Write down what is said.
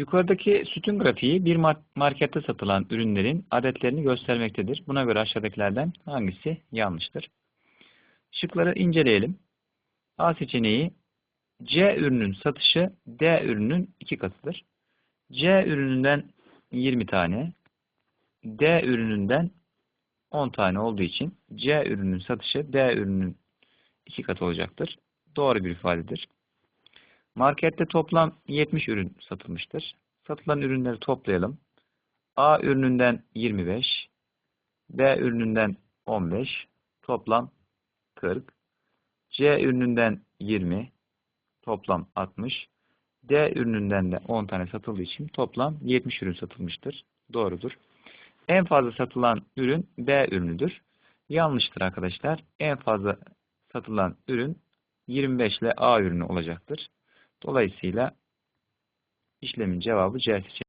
Yukarıdaki sütun grafiği bir mar- markette satılan ürünlerin adetlerini göstermektedir. Buna göre aşağıdakilerden hangisi yanlıştır? Şıkları inceleyelim. A seçeneği C ürünün satışı D ürünün iki katıdır. C ürününden 20 tane, D ürününden 10 tane olduğu için C ürünün satışı D ürünün iki katı olacaktır. Doğru bir ifadedir. Markette toplam 70 ürün satılmıştır. Satılan ürünleri toplayalım. A ürününden 25, B ürününden 15, toplam 40. C ürününden 20, toplam 60. D ürününden de 10 tane satıldığı için toplam 70 ürün satılmıştır. Doğrudur. En fazla satılan ürün B ürünüdür. Yanlıştır arkadaşlar. En fazla satılan ürün 25 ile A ürünü olacaktır. Dolayısıyla işlemin cevabı C seçeneği.